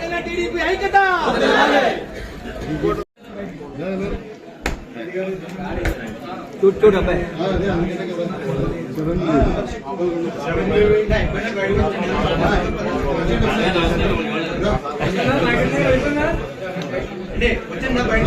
కదా టీడీపీ ఐక్యత చూడు చూడు అబ్బాయి వచ్చిందా బయట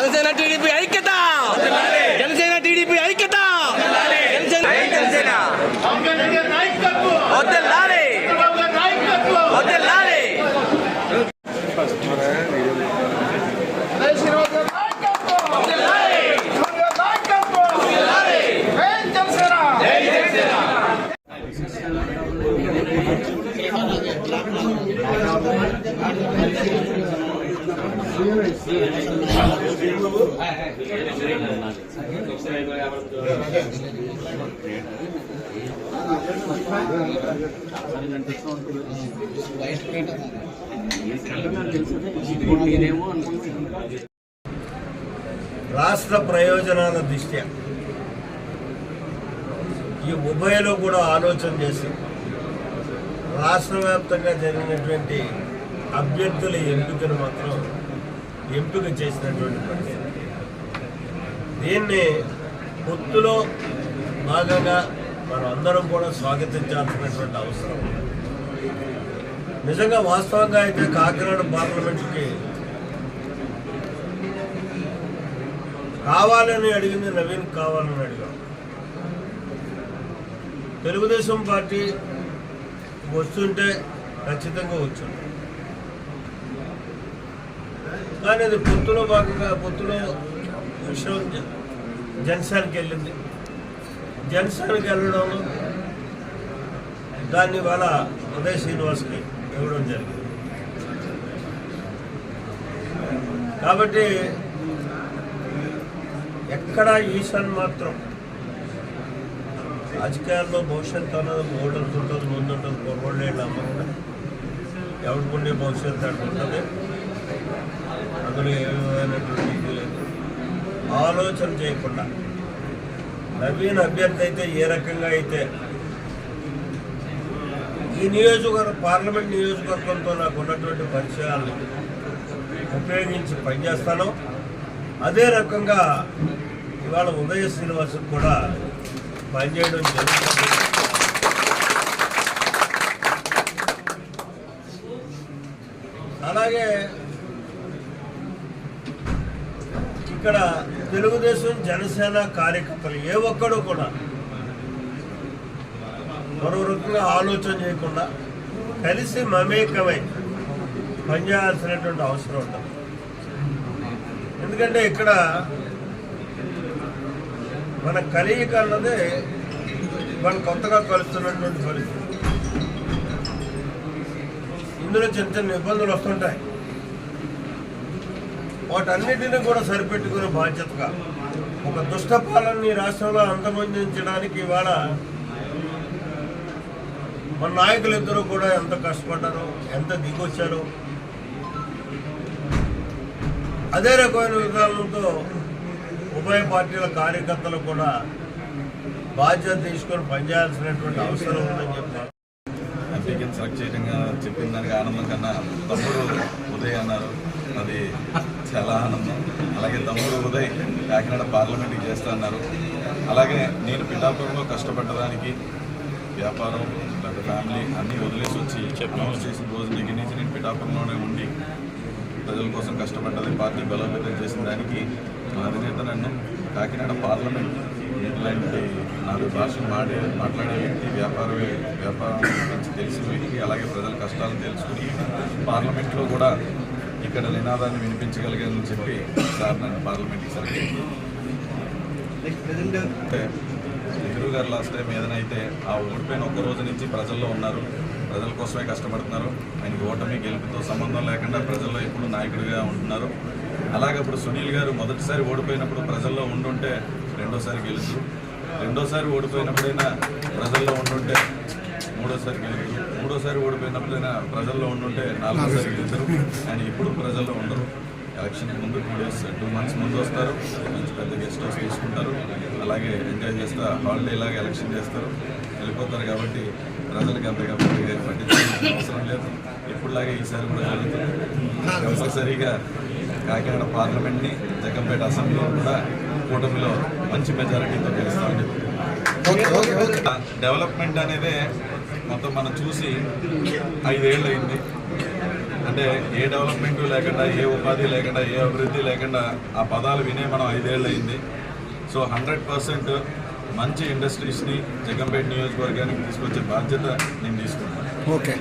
జనసేన టీడీపీ ఐక్యత జనసేన టీడీపీ ఐక్యత జనసేన వద్దెల్లాలి వద్దెల్లాలి రాష్ట్ర ప్రయోజనాల దృష్ట్యా ఈ ఉభయలో కూడా ఆలోచన చేసి రాష్ట్ర వ్యాప్తంగా జరిగినటువంటి అభ్యర్థుల ఎంపికను మాత్రం ఎంపిక చేసినటువంటి పరిస్థితి. దీన్ని పొత్తులో భాగంగా మనం అందరం కూడా స్వాగతించాల్సినటువంటి అవసరం. నిజంగా వాస్తవంగా అయితే కాకినాడ పార్లమెంటుకి కావాలని అడిగింది నవీన్ కావాలని అడిగాం. తెలుగుదేశం పార్టీ వస్తుంటే ఖచ్చితంగా వచ్చింది కానీ అది పొత్తులో భాగంగా పొత్తులో విషయం జ- జనసేనకి వెళ్ళింది. జనసేనకి వెళ్ళడంలో దాన్ని వాళ్ళ ఉదయ శ్రీనివాస్కి ఇవ్వడం జరిగింది. కాబట్టి ఎక్కడ ఈశాన్ మాత్రం రాజకీయాల్లో భవిష్యత్తు అన్నది మూడు ఉంటుంది ముందు ఉంటుంది పొరవళ్ళు అమ్మకుండా ఎవరికి ఉండే భవిష్యత్తు అట్లా ఉంటుంది అందులో ఏమైనటువంటి ఇది లేదు ఆలోచన చేయకుండా. నవీన్ అభ్యర్థి అయితే ఏ రకంగా అయితే ఈ నియోజకవర్గ పార్లమెంట్ నియోజకవర్గంతో నాకు ఉన్నటువంటి పరిచయాలను ఉపయోగించి పనిచేస్తాను. అదే రకంగా ఇవాళ ఉదయ శ్రీనివాస్ కూడా పనిచేయడం జరుగుతుంది. అలాగే ఇక్కడ తెలుగుదేశం జనసేన కార్యకర్తలు ఏ ఒక్కడు కూడా మరో రకంగా ఆలోచన చేయకుండా కలిసి మమేకమై పనిచేయాల్సినటువంటి అవసరం ఉంటుంది ఎందుకంటే ఇక్కడ మన కలియిక అన్నది మనం కొత్తగా కలుస్తున్నటువంటి పరిస్థితి. ఇందులో చిన్న చిన్న ఇబ్బందులు వస్తుంటాయి. వాటన్నిటిని కూడా సరిపెట్టుకునే బాధ్యతగా ఒక దుష్ట పాలనని రాష్ట్రంలో అంతమొందించడానికి ఇవాళ మన నాయకులు ఇద్దరు కూడా ఎంత కష్టపడ్డారో ఎంత దిగొచ్చారో అదే రకమైన విధానంతో ఉభయ పార్టీల కార్యకర్తలు కూడా బాధ్యత తీసుకొని పనిచేయాల్సినటువంటి అవసరం ఉందని చెప్పారు. సెలెక్ట్ చేయడంగా చెప్పిన దానికి ఆనందం కన్నా తప్పుడు ఉదయ్ అన్నారు. అది చాలా ఆనందం అలాగే తమ్ముడు ఉదయ్ కాకినాడ పార్లమెంట్కి చేస్తున్నారు. అలాగే నేను పిఠాపురంలో కష్టపడడానికి వ్యాపారం లేకపోతే ఫ్యామిలీ అన్నీ వదిలేసి వచ్చి అనౌన్స్ చేసిన రోజు దగ్గర నుంచి నేను పిఠాపురంలోనే ఉండి ప్రజల కోసం కష్టపడ్డది పార్టీ బలోపేతం చేసిన దానికి మా అధినేత నన్ను కాకినాడ పార్లమెంట్ ఇలాంటి నాలుగు భాషలు మాడే మాట్లాడే వ్యక్తి వ్యాపారమే వ్యాపారం గురించి తెలిసిన వ్యక్తి అలాగే ప్రజల కష్టాలను తెలుసుకుని పార్లమెంట్లో కూడా ఇక్కడ నినాదాన్ని వినిపించగలిగానని చెప్పి సార్ నన్ను పార్లమెంట్కి. అంటే ఎదురు గారు లాస్ట్ టైం ఏదైనా అయితే ఆ ఓడిపోయిన ఒక్క రోజు నుంచి ప్రజల్లో ఉన్నారు. ప్రజల కోసమే కష్టపడుతున్నారు. ఆయనకి ఓటమి గెలుపుతో సంబంధం లేకుండా ప్రజల్లో ఎప్పుడు నాయకుడిగా ఉంటున్నారు. అలాగే అప్పుడు సునీల్ గారు మొదటిసారి ఓడిపోయినప్పుడు ప్రజల్లో ఉండుంటే రెండోసారి గెలుసు రెండోసారి ఓడిపోయినప్పుడైనా ప్రజల్లో ఉండుంటే మూడోసారి గెలుపు మూడోసారి ఓడిపోయినప్పుడైనా ప్రజల్లో ఉండుంటే నాలుగోసారి గెలుస్తారు. ఆయన ఇప్పుడు ప్రజల్లో ఉండరు. ఎలక్షన్ ముందు టూ డేస్ టూ మంత్స్ ముందు వస్తారు. మంచి పెద్ద గెస్ట్ హౌస్ తీసుకుంటారు. అలాగే ఎంజాయ్ చేస్తా హాలిడే లాగా ఎలక్షన్ చేస్తారు. వెళ్ళిపోతారు కాబట్టి ప్రజలకి అంతగా పెద్దగా పట్టించాల్సిన అవసరం లేదు. ఎప్పుడులాగే ఈసారి కూడా జరుగుతుంది. కంపల్సరీగా కాకినాడ పార్లమెంట్ని జగంపేట అసెంబ్లీ కూడా కూటమిలో మంచి మెజారిటీతో గెలుస్తామని డెవలప్మెంట్ అనేది మొత్తం మనం చూసి ఐదేళ్ళు అయింది అంటే ఏ డెవలప్మెంట్ లేకుండా ఏ ఉపాధి లేకుండా ఏ అభివృద్ధి లేకుండా ఆ పదాలు వినే మనం ఐదేళ్ళు అయింది సో హండ్రెడ్ పర్సెంట్ మంచి ఇండస్ట్రీస్ని జగంపేట నియోజకవర్గానికి తీసుకొచ్చే బాధ్యత నేను తీసుకుంటాను ఓకే.